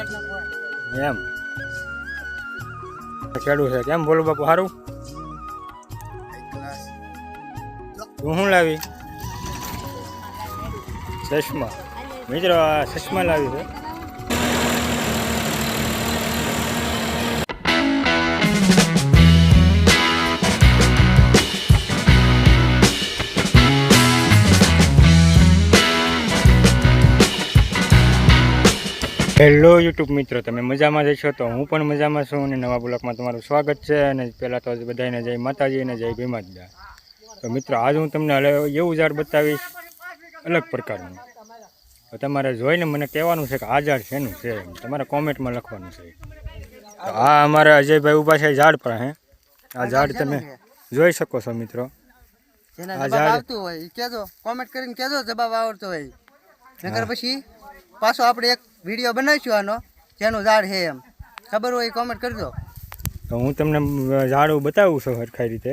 એમ. ખેડૂત છે. કેમ બોલું બાપુ? સારું તું શું લાવી? ચશ્મા. મિત્રો, આ ચશ્મા લાવી છે. હેલો યુટ્યુબ મિત્રો તમે મજામાં જશો તો હું પણ મજામાં છું અને નવા બ્લોકમાં તમારું સ્વાગત છે અને પહેલાં તો બધાને જય માતાજી અને જય ભીમાજદા તો મિત્રો આજ હું તમને હવે એવું ઝાડ બતાવીશ અલગ પ્રકારનું. તો તમારે જોઈને મને કહેવાનું છે કે આ ઝાડ શેનું છે? તમારે કોમેન્ટમાં લખવાનું છે. તો આ અમારા અજયભાઈ ઊભા છે ઝાડ પર હે? આ ઝાડ તમે જોઈ શકો છો મિત્રો. આ ઝાડ- આવતું હોય કહેજો કોમેન્ટ કરીને કહેજો જવાબ આવડતો હોય. નગર પછી પાછો આપણે એક વીડિયો બનાવીશું આનો, જેનું ઝાડ છે એમ. ખબર હોય કોમેન્ટ કરજો. તો હું તમને ઝાડ બતાવું છું સરખાઈ રીતે.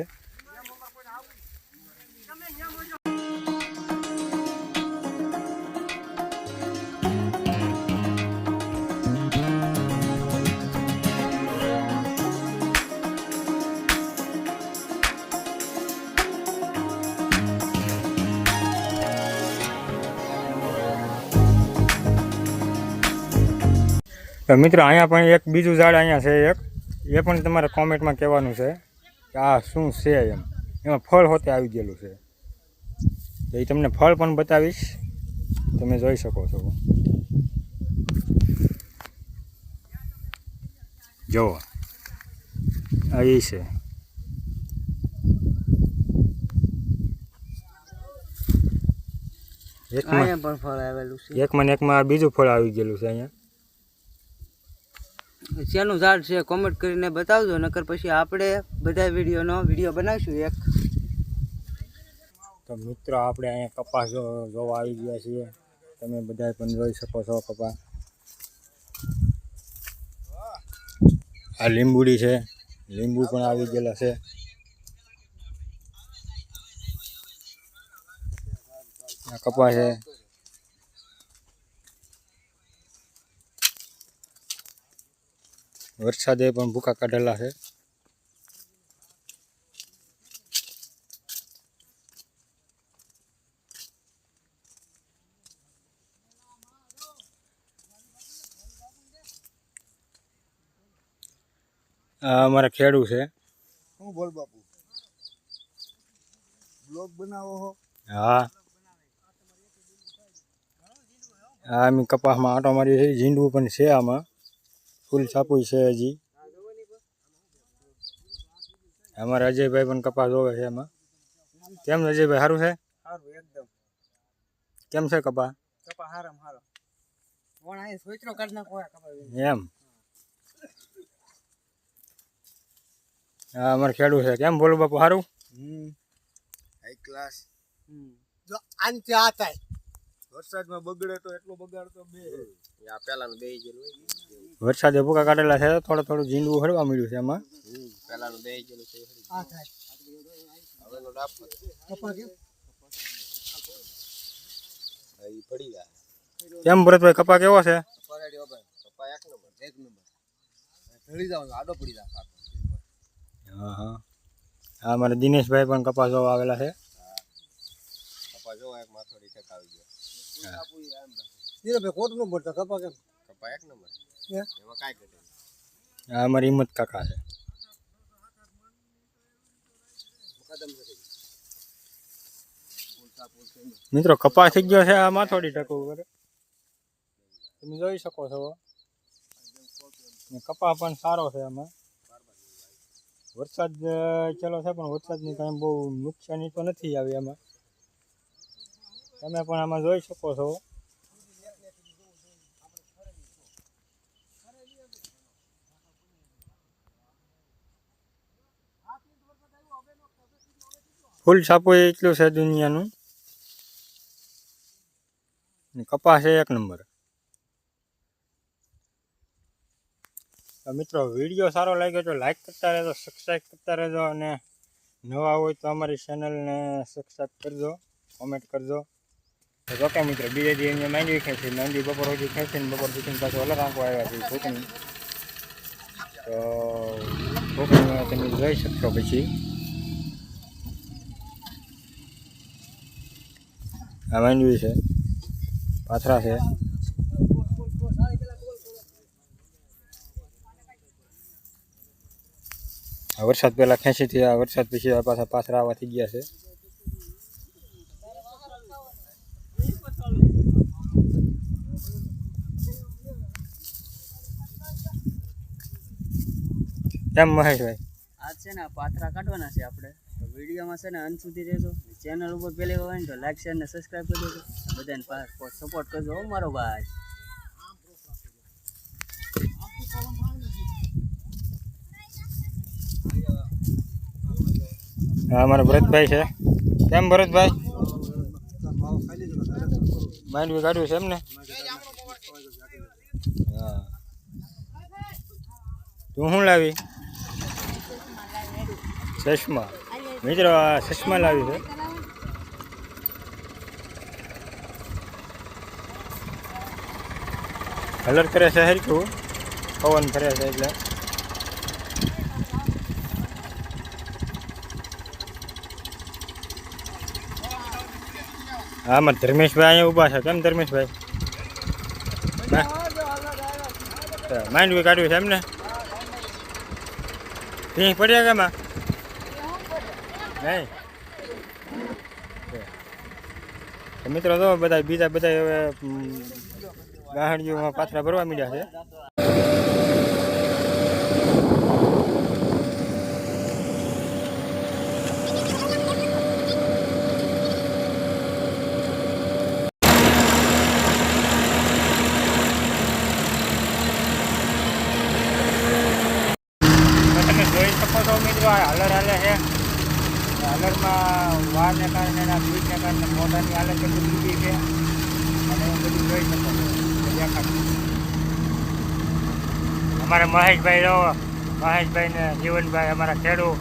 તો મિત્રો અહીંયા પણ એક બીજું ઝાડ અહીંયા છે એક. એ પણ તમારે કોમેન્ટમાં કહેવાનું છે કે આ શું છે એમ. એમાં ફળ હોતે આવી ગયેલું છે. તો એ તમને ફળ પણ બતાવીશ. તમે જોઈ શકો છો. જુઓ આ એ છે. એકમાં અહીંયા પણ ફળ આવેલું છે. એકમાં ને એકમાં બીજું ફળ આવી ગયેલું છે અહીંયા. શેનું ઝાડ છે કોમેન્ટ કરીને બતાવજો, નકર પછી આપણે બધા વિડીયોનો વીડિયો બનાવીશું એક. તો મિત્રો, આપણે અહીંયા કપાસ જોવા આવી ગયા છીએ. તમે બધા પણ જોઈ શકો છો કપાસ. આ લીંબુડી છે. લીંબુ પણ આવી ગયેલા છે. આ કપાસ છે. વરસાદે પણ ભૂકા કાઢેલા છે. આ અમારા ખેડૂ છે. હું બોલ બાપુ? બ્લોગ બનાવો હો. હા. હા અમે કપાસમાં આંટો મારી છે ઝીંડવું પણ છે આમાં. ફૂલ છાપું છે હજી અમારા અજયભાઈ પણ કપાસ જોવે છે એમાં કેમ છે અજયભાઈ સારું છે સારું એકદમ કેમ છે કપા કપા હારામ હારો કોણ અહીં સોચરો કાઢ નાખો કપા એમ હા અમારે ખેડૂ છે કેમ બોલું બાપુ સારું હમ હાઈ ક્લાસ હમ જો આનથી આ થાય વરસાદમાં બગડે તો એટલો બગાડતો બે આ પેલાનું બે ગયેલું વરસાદે ભૂકા કાઢેલા છે થોડું થોડું ઝીંડવું હળવા મળ્યું છે એમાં. પેલાનું બે ગયેલું છે આ થાય. હવેનો ડાપ કપા કેમ એ પડી ગયા. કેમ ભરતભાઈ કપા કેવો છે? પરાડી ઓપન પપ્પા એક નંબર એક નંબર. ઢળી જાવ આડો પડી જાય ખાતો હા હા. હા અમારે દિનેશભાઈ પણ કપાસ જોવા આવેલા છે. પપ્પા જો એક માથોડી ઠેક આવી ગયો ધીરે ભાઈ ખોટું ન કપા કેમ? પપ્પા એક નંબર. એમાં કાંઈ ઘટે આ અમારી હિંમત કાકા છે. મિત્રો કપાસ થઈ ગયો છે આ માથોડી ટકો કરે તમે જોઈ શકો છો. ને કપા પણ સારો છે આમાં. વરસાદ ચલો ચાલો છે પણ વરસાદની કાંઈ બહુ નુકસાની તો નથી આવી એમાં તમે પણ આમાં જોઈ શકો છો. ફૂલ છાપું એટલું છે દુનિયાનું. કપાસ છે એક નંબર. મિત્રો, વીડિયો સારો લાગ્યો તો લાઈક કરતા રહેજો સબસ્ક્રાઈબ કરતા રહેજો અને નવા હોય તો અમારી ચેનલને સબસ્ક્રાઈબ કરજો કોમેન્ટ કરજો. જોકે મિત્રો, બીજા દી એમને માંડવી છે માંડવી બપોર સુધી ખાય છે ને બપોર પછી પાછું અલગ આંકો આવ્યા છે છોકરી તો છોકરીમાં તમે જોઈ શકશો પછી. આ માંડવી છે, પાથરા છે. આ વરસાદ પહેલાં ખેંચીથી આ વરસાદ પછી પાછા પાથરા આવવાથી ગયા છે. કેમ મહેશભાઈ આજ છે ને પાથરા કાઢવાના છે આપણે. તો વિડીયોમાં છે ને અંત સુધી રહેજો. ચેનલ ઉપર પહેલી હોય ને તો લાઈક શેર ને સબસ્ક્રાઈબ કરી દેજો. બધાને સપોર્ટ કરજો. હો મારો ભાઈ. હા મારો ભરતભાઈ છે. કેમ ભરતભાઈ? માંડવી કાઢ્યું છે એમ ને હા. તું શું લાવી? ચશ્મા મિત્રો, આ ચશ્મા લાવી છે. કલર કરે છે હરખું પવન ફરે છે એટલે. આમાં ધર્મેશભાઈ અહીંયા ઊભા છે. કેમ ધર્મેશભાઈ? માંડવી કાઢ્યું છે એમને? પડ્યા કે એમાં નહીં તો મિત્રો તો બધા બીજા બધા હવે ગાહડીઓમાં પાથરા ભરવા માંડ્યા છે તો તમે જોઈ શકો છો મિત્રો આ હલર હાલે છે આ હલરમાં વારને કારણે એના કારણે મોઢાની હાલત એટલી બીજી છે. અને બધું જોઈ શકો અમારા મહેશભાઈ રહો. મહેશભાઈ ને જીવનભાઈ અમારા ખેડૂત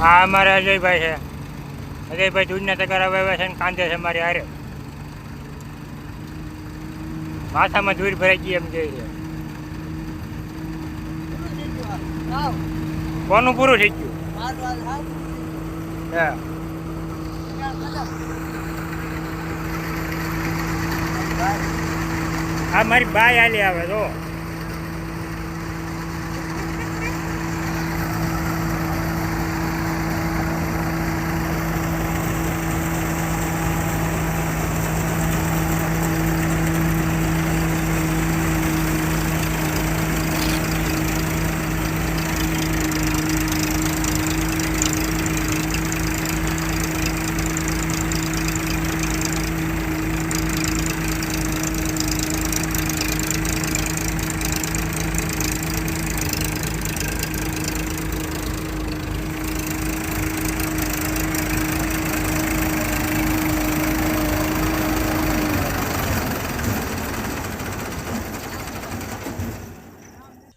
હા, અમારા અજયભાઈ છે. અજયભાઈ દૂધના તગારા વાવ્યા છે ને કાંદે છે મારી હારે. માથામાં ધૂળ ભરાઈ ગઈ એમ જોઈએ છે. કોનું પૂરું થઈ ગયું? હા. આ મારી બાય હાલી આવે તો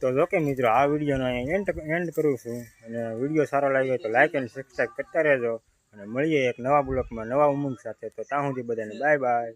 તો જો મિત્રો, આ વિડીયોનો અહીં એન્ડ એન્ડ કરું છું. અને વીડિયો સારો લાગ્યો તો લાઈક અને સબસ્ક્રાઈબ કરતા રહેજો. અને મળીએ એક નવા બ્લોકમાં નવા ઉમંગ સાથે. તો ત્યાં સુધી બધાને બાય બાય